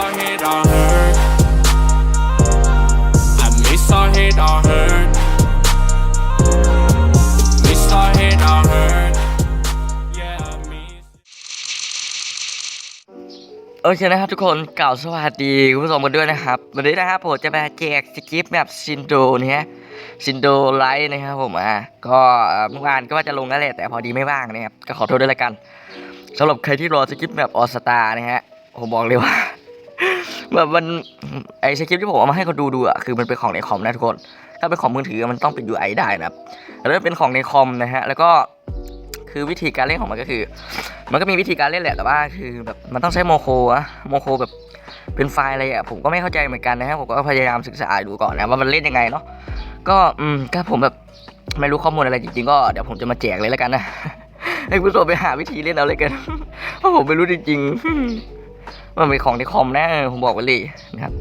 our hit on hurt. I miss our hit on hurt. Miss our hit on hurt. Yeah, I miss. โอเคนะครับทุกคนกล่าวสวัสดีคุณผู้ชมกันด้วยนะครับ วันนี้นะครับผมจะมาแจกสกิปแบบซินโดนะฮะซินโดไลท์นะครับผมอะก็เอ่อเมื่อวานก็ว่าจะลงนั่นแหละแต่พอดีไม่ว่างนะครับก็ขอโทษด้วยละกันสำหรับใครที่รอสกิปแบบออสตานะฮะผมบอกเลยว่า แบบมันไอสกิปที่ผมเอามาให้เขาดูดูอะคือมันเป็นของในคอมนะทุกคน ถ้าเป็นของมือถือมันต้องเป็น UI ได้นะครับแต่ถ้าเป็นของในคอมนะฮะแล้วก็คือวิธีการเล่นของมันก็คือ มันก็มีวิธีการเล่นแหละแต่ว่าคือแบบมันต้องใช้โมโคอะโมโคแบบเป็นไฟล์อะไรอะผมก็ไม่เข้าใจเหมือนกันนะฮะผมก็พยายามศึกษาดูก่อนนะว่ามันเล่นยังไงเนาะก็อืมถ้าผมแบบไม่รู้ข้อมูลอะไรจริงๆก็เดี๋ยวผมจะมาแจกเลยแล้วกันนะให้คุณผู้ชมไปหาวิธีเล่นเอาเลยกันเพราะผมไม่รู้จริงๆ มันเป็นของในคอมนะผมบอกไว้เลยนะครับ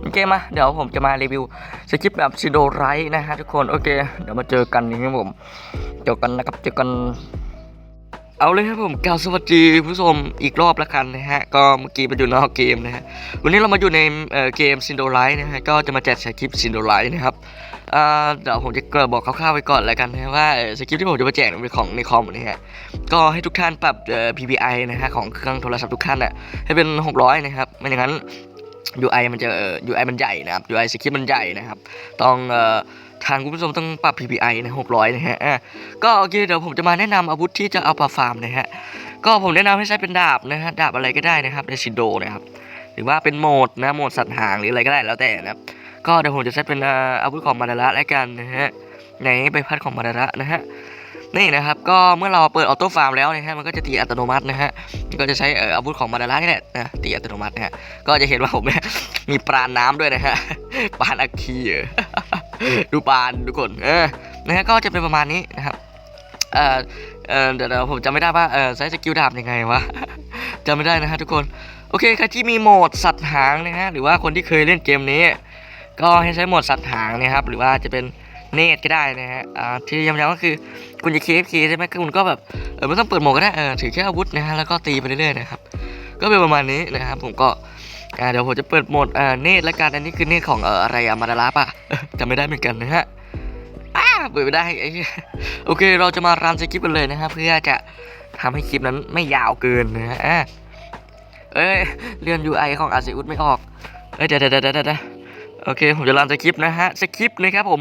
โอเคมาเดี๋ยวผมจะมารีวิวสคริปต์แบบซิโดไรนะฮะทุกคนโอเค เดี๋ยวมาเจอกันนะครับผมเจอกันนะครับเจอกัน เอาเลยครับผมกล่าวสวัสดีผู้ชมอีกรอบละกันนะฮะ ก็เมื่อกี้มาอยู่นอกเกมนะฮะ วันนี้เรามาอยู่ในเเกมซินโดไลท์นะฮะ ก็จะมาแจกสคริปต์ซินโดไลท์นะครับเดี๋ยวผมจะเกิดบอกคร่าวๆไปก่อนแล้วกันนะว่าสคริปต์ที่ผมจะมาแจกเป็นของในคอมนะฮะ ก็ให้ทุกท่านปรับ PPI นะฮะของเครื่องโทรศัพท์ทุกท่านอะให้เป็น 600 นะครับ ไม่อย่างนั้น UI มันจะ UI มันใหญ่นะครับ UI สคริปต์มันใหญ่นะครับ ต้องเอ่อ ทางคุณผู้ชมต้องปรับ PPI นะ600 นะฮะอะก็โอเคเดี๋ยวผมจะมาแนะนำอาวุธที่จะเอาปราบฟาร์มนะฮะ ก็ผมแนะนำให้ใช้เป็นดาบนะฮะ ดาบอะไรก็ได้นะครับในชินโดนะครับ หรือว่าเป็นโหมดนะ โหมดสัตว์หางหรืออะไรก็ได้แล้วแต่นะครับ ก็เดี๋ยวผมจะใช้เป็นอาวุธของมาดาระแล้วกันนะฮะ ในใบพัดของมาดาระนะฮะนี่นะครับก็เมื่อเราเปิดออโต้ฟาร์มแล้วนะฮะมันก็จะตีอัตโนมัตินะฮะก็จะใช้อาวุธของมาดาระนี่แหละนะตีอัตโนมัตินะฮะก็จะเห็นว่าผมเนี่ยมีปราณน้ำด้วยนะฮะปราณอัคคีเหรอ ดูปานทุกคนเออนะฮะก็จะเป็นประมาณนี้นะครับเอ่อเออเดี๋ยวผมจำไม่ได้ว่าเออใช้สกิลดาบยังไงวะจำไม่ได้นะฮะทุกคนโอเคใครที่มีโหมดสัตว์หางนะฮะหรือว่าคนที่เคยเล่นเกมนี้ ก็ให้ใช้โหมดสัตว์หางนะครับหรือว่าจะเป็นเนตก็ได้นะฮะอ่าที่ย้ำๆก็คือคุณจะ KFK ใช่ไหมคุณก็แบบเออไม่ต้องเปิดโหมดก็ได้เออถือแค่อาวุธนะฮะแล้วก็ตีไปเรื่อยๆนะครับก็เป็นประมาณนี้นะครับผมก็ อ่าเดี๋ยวผมจะเปิดโหมดอ่าเนตละกันอันนี้คือเนตของเอออะไรอะมาดาราป่ะจำไม่ได้เหมือนกันนะฮะอ้าเปิดไม่ได้ไอ้โอเค เราจะมารันสคริปต์กันเลยนะครับเพื่อจะทำให้คลิปนั้นไม่ยาวเกินนะฮะเอ้ยเลื่อน UI ของอาซิอุสไม่ออกเอ้ยเดี๋ยวเดี๋ยวเดี๋ยวเดี๋ยวโอเค ผมจะรันสคริปต์นะฮะสคริปต์นะครับผม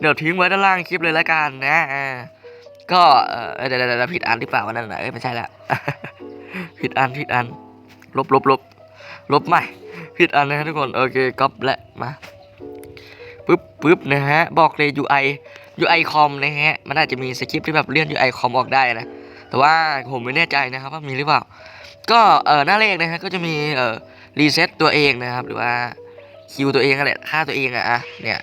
เดี๋ยวทิ้งไว้ด้านล่างคลิปเลยละกันนะอ่าก็เออเดี๋ยวเดี๋ยวเดี๋ยวผิดอันหรือเปล่าวันนั้นนะเอ้ยไม่ใช่ละผิดอันผิดอันลบลบลบ ลบใหม่ผิดอันนะทุกคน โอเคก๊อปและมาปึ๊บปึ๊บนะฮะ บอกเลย UI UI คอมนะฮะ มันอาจจะมีสคริปที่แบบเลื่อน UI คอมออกได้นะ แต่ว่าผมไม่แน่ใจนะครับว่ามีหรือเปล่า ก็เออหน้าเลขนะฮะก็จะมีเออรีเซ็ตตัวเองนะครับ หรือว่าคิวตัวเองนั่นแหละค่าตัวเองอะอะเนี่ย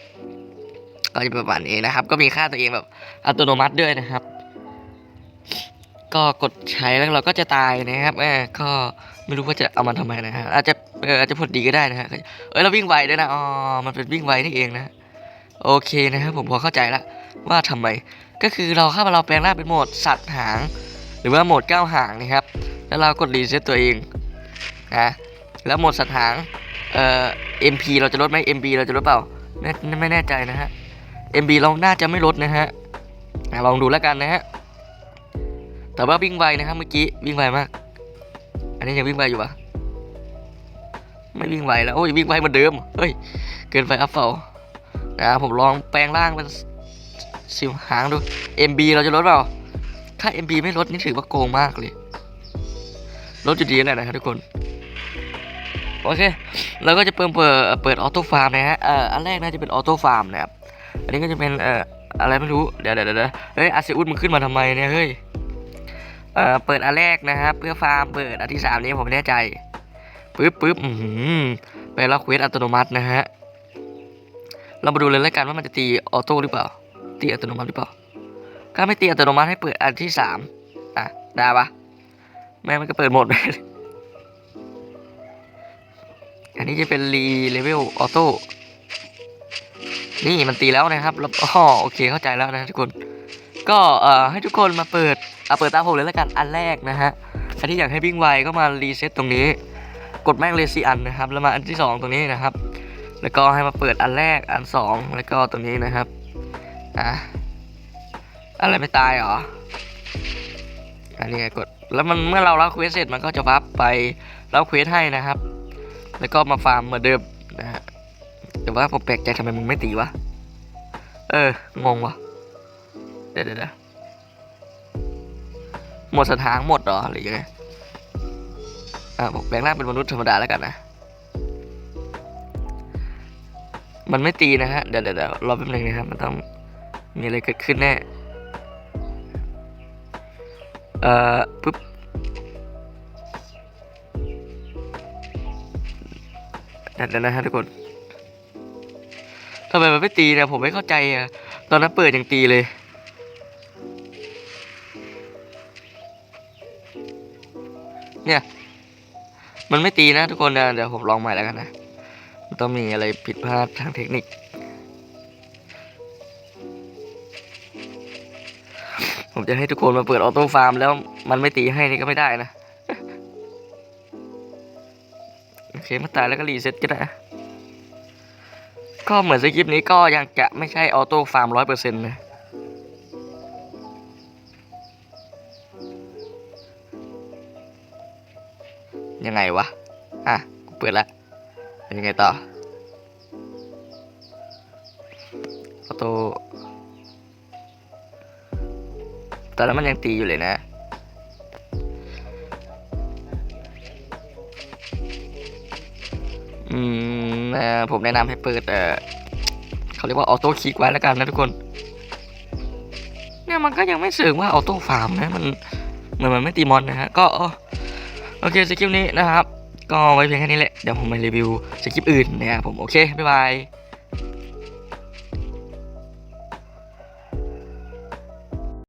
ก็จะประมาณนี้นะครับ ก็มีค่าตัวเองแบบอัตโนมัติด้วยนะครับ ก็กดใช้แล้วเราก็จะตายนะครับเออก็ ไม่รู้ว่าจะเอามันทำไมนะฮะอาจจะเอออาจจะผลดีก็ได้นะฮะเอ้ยเราวิ่งไวด้วยนะอ๋อมันเป็นวิ่งไวนี่เองนะโอเคนะครับผมพอเข้าใจละว่าทำไม ก็คือเราเข้ามาเราแปลงร่างเป็นโหมดสัตว์หาง หรือว่าโหมดก้าวหางนะครับ แล้วเรากดรีเซ็ตตัวเองนะแล้วโหมดสัตว์หางเอ่อ MP เราจะลดไหม MP เราจะลดเปล่าไม่ไม่แน่ใจนะฮะ MB เราน่าจะไม่ลดนะฮะลองดูแล้วกันนะฮะแต่ว่าวิ่งไวนะครับเมื่อกี้วิ่งไวมาก อันนี้ยังวิ่งไวอยู่ปะไม่วิ่งไวแล้ว โอ้ยวิ่งไวเหมือนเดิม เฮ้ย เกินไปอัพเฟลนะผมลองแปลงร่างเป็นสิวหางดู MB เราจะลดเปล่า ถ้า MB ไม่ลดนี่ถือว่าโกงมากเลย ลดจุดดีแหละนะครับทุกคน โอเค เราก็จะเปิดเปิดเปิดออโต้ฟาร์มนะฮะ เอ่อ อันแรกน่าจะเป็นออโต้ฟาร์มนะครับ อันนี้ก็จะเป็น เอ่อ อะไรไม่รู้ เดี๋ยวเดี๋ยวเดี๋ยวเฮ้ยอาเซอุสมึงขึ้นมาทำไมเนี่ย เฮ้ย เอ่อเปิดอันแรกนะครับ เพื่อฟาร์มเปิดอันที่สามนี้ผมไม่แน่ใจปึ๊บปึ๊บอือไปล็อกเควสอัตโนมัตินะฮะเรามาดูเลยแล้วกันว่ามันจะตีออโต้หรือเปล่า ตีอัตโนมัติหรือเปล่าถ้าไม่ตีอัตโนมัติให้เปิดอันที่สามอะได้ปะแม่มันก็เปิดหมดไปเลยอันนี้จะเป็นรีเลเวลออโต้นี่มันตีแล้วนะครับแล้วอ๋อโอเคเข้าใจแล้วนะทุกคน ก็เอ่อให้ทุกคนมาเปิดอะเปิดตามผมเลยแล้วกันอันแรกนะฮะใครที่อยากให้วิ่งไวก็มารีเซ็ตตรงนี้ กดแม่งเลยสี่อันนะครับ แล้วมาอันที่สองตรงนี้นะครับ แล้วก็ให้มาเปิดอันแรกอันสองแล้วก็ตรงนี้นะครับอะอะไรไม่ตายหรออันนี้กดแล้วมันเมื่อเราเล่าเควสเสร็จมันก็จะวับไปเล่าเควสให้นะครับ แล้วก็มาฟาร์มเหมือนเดิมนะฮะแต่ว่าผมแปลกใจทำไมมึงไม่ตีวะเอองงวะ เดี๋ยวเดี๋ยวเดี๋ยวหมดสถานหมดหรอหรือยังไงอะผมแปลงร่างเป็นมนุษย์ธรรมดาแล้วกันนะ มันไม่ตีนะฮะ เดี๋ยวเดี๋ยวเดี๋ยวรอแป๊บนึงนะครับ มันต้องมีอะไรเกิดขึ้นแน่ เอ่อปุ๊บเดี๋ยวเดี๋ยวนะฮะทุกคนทำไมมันไม่ตีนี่ยผมไม่เข้าใจอะ ตอนนั้นเปิดยังตีเลย เนี่ย มันไม่ตีนะทุกคนนะเดี๋ยวผมลองใหม่แล้วกันนะ มันต้องมีอะไรผิดพลาดทางเทคนิค ผมจะให้ทุกคนมาเปิดออโต้ฟาร์มแล้วมันไม่ตีให้นี่ก็ไม่ได้นะ โอเคมาตายแล้วก็รีเซ็ตก็ได้ก็เหมือนสคริปต์นี้ก็ยังจะไม่ใช่ออโต้ฟาร์มร้อยเปอร์เซ็นต์นะ ยังไงวะ อะ กูเปิดละเป็นยังไงต่อออโต้ตอนนั้นมันยังตีอยู่เลยนะ อืมเอ่อผมแนะนำให้เปิด เออเขาเรียกว่าออโต้คลิกไว้แล้วกันนะทุกคน เนี่ยมันก็ยังไม่เสื่อมว่าออโต้ฟาร์มนะ มันเหมือนมันไม่ตีมอนนะฮะ ก็ โอเคสกิปนี้นะครับ ก็ไว้เพียงแค่นี้แหละ เดี๋ยวผมไปรีวิวสกิปอื่นนะครับผม โอเค บ๊ายบาย